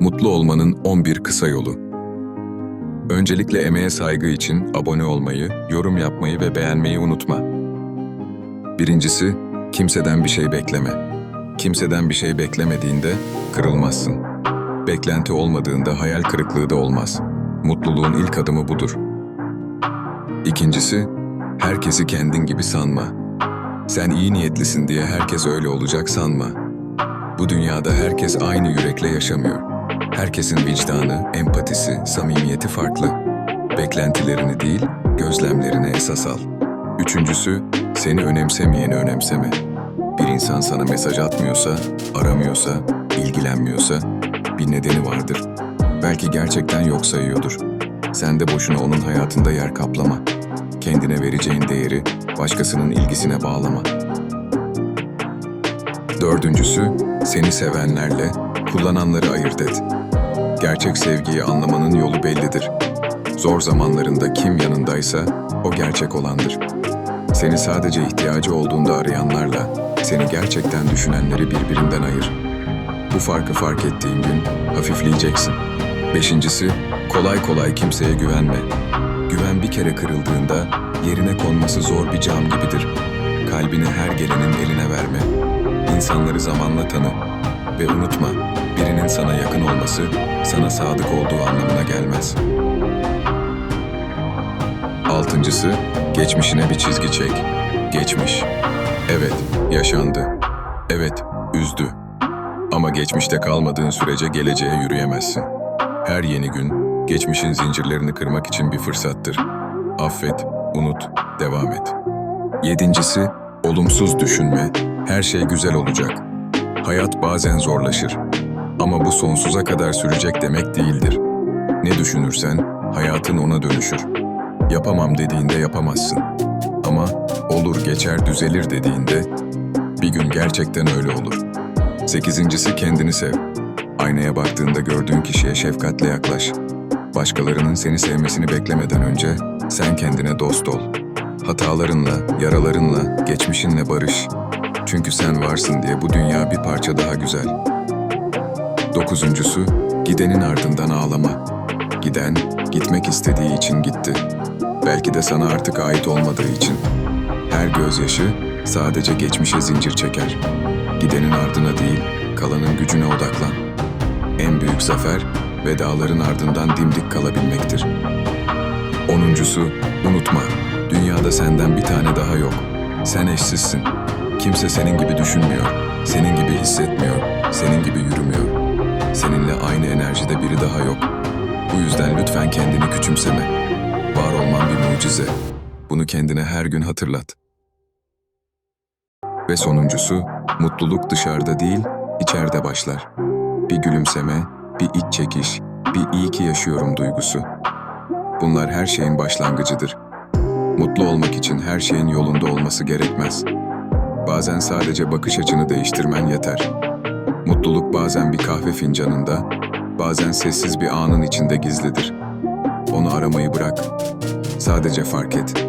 Mutlu olmanın 11 kısa yolu. Öncelikle emeğe saygı için abone olmayı, yorum yapmayı ve beğenmeyi unutma. Birincisi, kimseden bir şey bekleme. Kimseden bir şey beklemediğinde kırılmazsın. Beklenti olmadığında hayal kırıklığı da olmaz. Mutluluğun ilk adımı budur. İkincisi, herkesi kendin gibi sanma. Sen iyi niyetlisin diye herkes öyle olacak sanma. Bu dünyada herkes aynı yürekle yaşamıyor. Herkesin vicdanı, empatisi, samimiyeti farklı. Beklentilerini değil, gözlemlerini esas al. Üçüncüsü, seni önemsemeyeni önemseme. Bir insan sana mesaj atmıyorsa, aramıyorsa, ilgilenmiyorsa bir nedeni vardır. Belki gerçekten yok sayıyordur. Sen de boşuna onun hayatında yer kaplama. Kendine vereceğin değeri başkasının ilgisine bağlama. Dördüncüsü, seni sevenlerle kullananları ayırt et. Gerçek sevgiyi anlamanın yolu bellidir. Zor zamanlarında kim yanındaysa o gerçek olandır. Seni sadece ihtiyacı olduğunda arayanlarla seni gerçekten düşünenleri birbirinden ayır. Bu farkı fark ettiğin gün hafifleyeceksin. Beşincisi, kolay kolay kimseye güvenme. Güven bir kere kırıldığında yerine konması zor bir cam gibidir. Kalbini her gelenin eline verme. İnsanları zamanla tanı. Ve unutma, birinin sana yakın olması sana sadık olduğu anlamına gelmez. Altıncısı, geçmişine bir çizgi çek. Geçmiş. Evet, yaşandı. Evet, üzdü. Ama geçmişte kalmadığın sürece geleceğe yürüyemezsin. Her yeni gün, geçmişin zincirlerini kırmak için bir fırsattır. Affet, unut, devam et. Yedincisi, olumsuz düşünme. Her şey güzel olacak. Hayat bazen zorlaşır. Ama bu sonsuza kadar sürecek demek değildir. Ne düşünürsen, hayatın ona dönüşür. Yapamam dediğinde yapamazsın. Ama olur geçer düzelir dediğinde bir gün gerçekten öyle olur. Sekizincisi kendini sev. Aynaya baktığında gördüğün kişiye şefkatle yaklaş. Başkalarının seni sevmesini beklemeden önce sen kendine dost ol. Hatalarınla, yaralarınla, geçmişinle barış. Çünkü sen varsın diye bu dünya bir parça daha güzel. Dokuzuncusu, gidenin ardından ağlama. Giden, gitmek istediği için gitti. Belki de sana artık ait olmadığı için. Her gözyaşı sadece geçmişe zincir çeker. Gidenin ardına değil, kalanın gücüne odaklan. En büyük zafer, vedaların ardından dimdik kalabilmektir. Onuncusu, unutma, dünyada senden bir tane daha yok. Sen eşsizsin. Kimse senin gibi düşünmüyor, senin gibi hissetmiyor, senin gibi yürümüyor. Seninle aynı enerjide biri daha yok. Bu yüzden lütfen kendini küçümseme. Var olman bir mucize. Bunu kendine her gün hatırlat. Ve sonuncusu, mutluluk dışarıda değil, içeride başlar. Bir gülümseme, bir iç çekiş, bir iyi ki yaşıyorum duygusu. Bunlar her şeyin başlangıcıdır. Mutlu olmak için her şeyin yolunda olması gerekmez. Bazen sadece bakış açını değiştirmen yeter. Mutluluk bazen bir kahve fincanında, bazen sessiz bir anın içinde gizlidir. Onu aramayı bırak. Sadece fark et.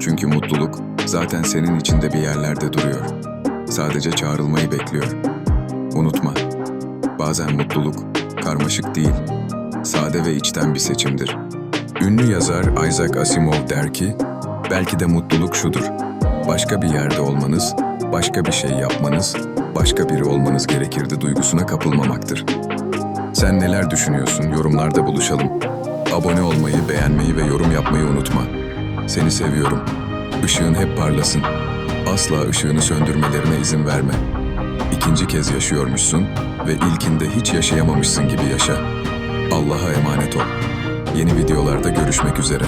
Çünkü mutluluk zaten senin içinde bir yerlerde duruyor. Sadece çağrılmayı bekliyor. Unutma. Bazen mutluluk karmaşık değil, sade ve içten bir seçimdir. Ünlü yazar Isaac Asimov der ki, belki de mutluluk şudur. Başka bir yerde olmanız, başka bir şey yapmanız, başka biri olmanız gerekirdi duygusuna kapılmamaktır. Sen neler düşünüyorsun? Yorumlarda buluşalım. Abone olmayı, beğenmeyi ve yorum yapmayı unutma. Seni seviyorum. Işığın hep parlasın. Asla ışığını söndürmelerine izin verme. İkinci kez yaşıyormuşsun ve ilkinde hiç yaşayamamışsın gibi yaşa. Allah'a emanet ol. Yeni videolarda görüşmek üzere.